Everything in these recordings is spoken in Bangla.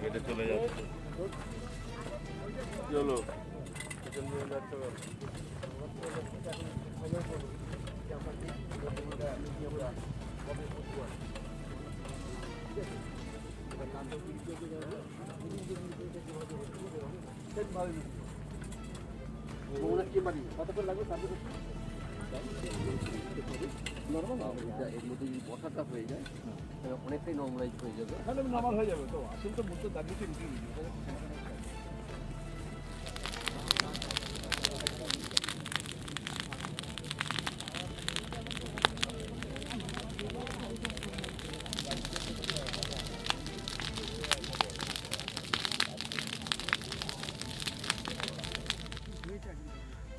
হেঁটে চলে যাচ্ছে কি হলো এর মধ্যে বসাটা হয়ে যায় অনেকটাই নর্মালাইজ হয়ে যাবে নর্মাল হয়ে যাবে তো আসলে তো মুহূর্তে দাঁড়িয়ে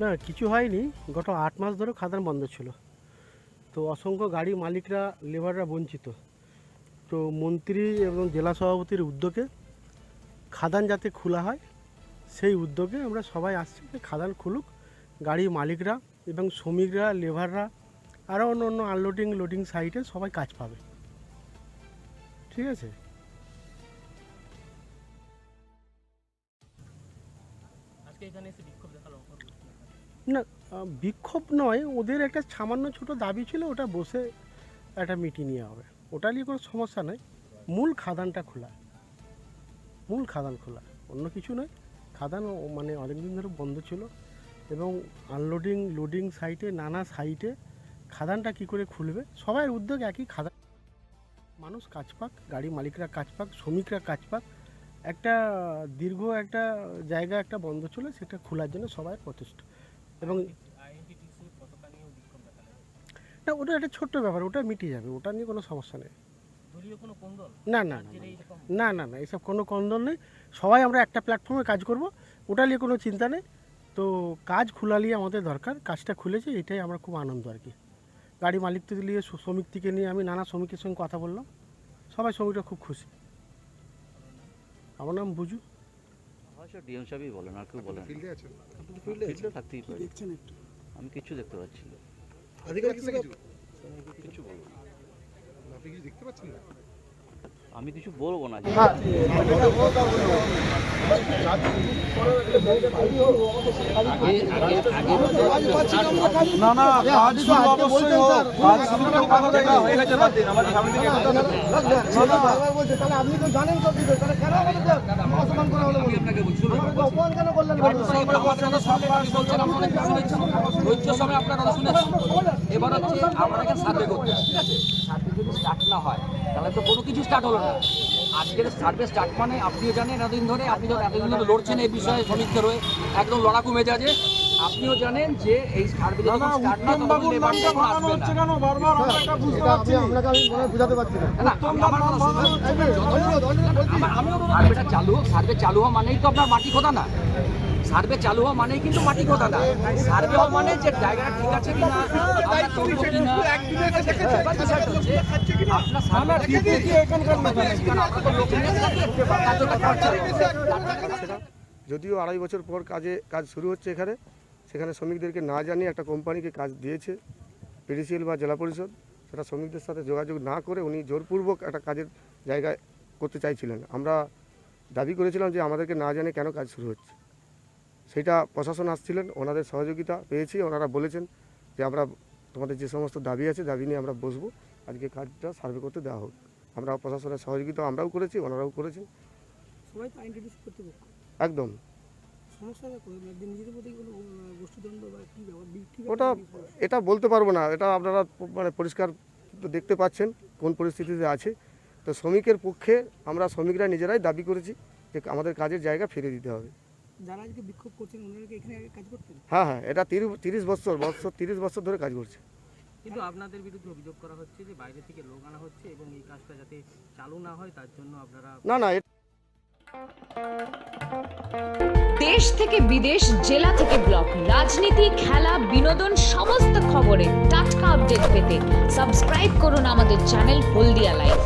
না কিছু হয়নি। গত আট মাস ধরে খাদান বন্ধ ছিল। তো অসংখ্য গাড়ি মালিকরা লেবাররা বঞ্চিত। তো মন্ত্রী এবং জেলা সভাপতির উদ্যোগে খাদান যাতে খোলা হয় সেই উদ্যোগে আমরা সবাই আসছি খাদান খুলুক। গাড়ির মালিকরা এবং শ্রমিকরা লেবাররা আরও অন্য অন্য আনলোডিং লোডিং সাইটে সবাই কাজ পাবে। ঠিক আছে? না আহ, বিক্ষোভ নয়, ওদের একটা সামান্য ছোট দাবি ছিল, ওটা বসে একটা মিটিং নেওয়া হবে। ওটা নিয়ে কোনো সমস্যা নেই মূল খাদানটা খোলা। মূল খাদান খোলা। অন্য কিছু নয়। খাদান মানে অনেকদিন ধরে বন্ধ ছিল এবং আনলোডিং লোডিং সাইটে নানা সাইটে খাদানটা কি করে খুলবে? সবাই উদ্যোগ একই খাদান। মানুষ কাজ পাক, গাড়ি মালিকরা কাজ পাক, শ্রমিকরা কাজ পাক। একটা দীর্ঘ একটা জায়গা একটা বন্ধ ছিল, সেটা খোলার জন্য সবাই প্রচেষ্টা এবং না ওটা একটা ছোট্ট ব্যাপার ওটা মিটে যাবে ওটা নিয়ে কোনো সমস্যা নেই। না না না, না না না এসব কোনো কন্দল নেই। সবাই আমরা একটা প্ল্যাটফর্মে কাজ করব ওটা নিয়ে কোনো চিন্তা নেই। তো কাজ খোলালিয়ে আমাদের দরকার কাজটা খুলেছে এটাই আমরা খুব আনন্দ আর কি। গাড়ি মালিক থেকে নিয়ে শ্রমিক থেকে নিয়ে আমি নানা শ্রমিকের সঙ্গে কথা বললাম। সবাই শ্রমিকরা খুব খুশি। আমার নাম বুঝু অবশ্য ডিএম সাহেবই বলেন আর কেউ বলেন ফিল্ডে আছেন। ফিল্ডে থাকতেই পারে আমি কিছু দেখতে পাচ্ছি না। আধিকারিক কিছু? কিছু বলব আপনি কিছু দেখতে পাচ্ছেন না? আমি কিছু বলব না। না না কাজ শুরু অবশ্যই হোক কাজ শুরু তো কথা দেখা হয়ে গেছে বাদ দিন আমার সামনে থেকে কথা না ধৈর্য সময় আপনার কথা শুনেছি এবার হচ্ছে এখানে সার্ভে করতে ঠিক আছে? সার্ভে যদি স্টার্ট না হয় তাহলে তো কোনো কিছু স্টার্ট হলো না। আজকের সার্ভে স্টার্ট মানে আপনিও জানেন এতদিন ধরে আপনি এতদিন ধরে লড়ছেন এই বিষয়ে শ্রমিকদের হয়ে একদম লড়াকু মেজাজে। আপনিও জানেন যে এই সার্ভে সার্ভেটা চালু হোক সার্ভে চালু হওয়া মানেই তো আপনার মাটি খোদা না। সার্ভে চালু হওয়া মানেই কিন্তু মাটি খোদা না। সার্ভে হওয়া মানে যে জায়গাটা ঠিক আছে কিনা যদিও আড়াই বছর পর কাজে কাজ শুরু হচ্ছে এখানে, সেখানে শ্রমিকদেরকে না জানিয়ে একটা কোম্পানিকে কাজ দিয়েছে পিডিসিএল বা জেলা পরিষদ। সেটা শ্রমিকদের সাথে যোগাযোগ না করে উনি জোরপূর্বক একটা কাজের জায়গায় করতে চাইছিলেন। আমরা দাবি করেছিলাম যে আমাদেরকে না জানে কেন কাজ শুরু হচ্ছে। সেটা প্রশাসন আসছিলেন, ওনাদের সহযোগিতা পেয়েছি, ওনারা বলেছেন যে আমরা তোমাদের যে সমস্ত দাবি আছে দাবি নিয়ে আমরা বসবো। আজকে কাজটা সার্ভে করতে দেওয়া হোক। আমরা প্রশাসনের সহযোগিতা আমরাও করেছি ওনারাও করেছেন। সবাই তো আইডেন্টিস করতে একদম। ব্যাপার ওটা এটা বলতে পারব না। এটা আপনারা মানে পরিষ্কার দেখতে পাচ্ছেন কোন পরিস্থিতিতে আছে। তো শ্রমিকের পক্ষে আমরা শ্রমিকরা নিজেরাই দাবি করেছি যে আমাদের কাজের জায়গা ফিরে দিতে হবে। যারা আজকে বিক্ষোভ করছেন ওনারা কি এখানে আগে কাজ করতেন? হ্যাঁ হ্যাঁ এটা তিরিশ তিরিশ বছর বছর তিরিশ বছর ধরে কাজ করছে। কিন্তু আপনাদের বিরুদ্ধে অভিযোগ করা হচ্ছে যে বাইরে থেকে লোক আনা হচ্ছে এবং এই কাজটা যাতে চালু না হয় তার জন্য আপনারা না না দেশ থেকে বিদেশ জেলা থেকে ব্লক রাজনীতি খেলা বিনোদন সমস্ত খবরে টাটকা আপডেট পেতে সাবস্ক্রাইব করুন আমাদের চ্যানেল হলদিয়া লাইভ।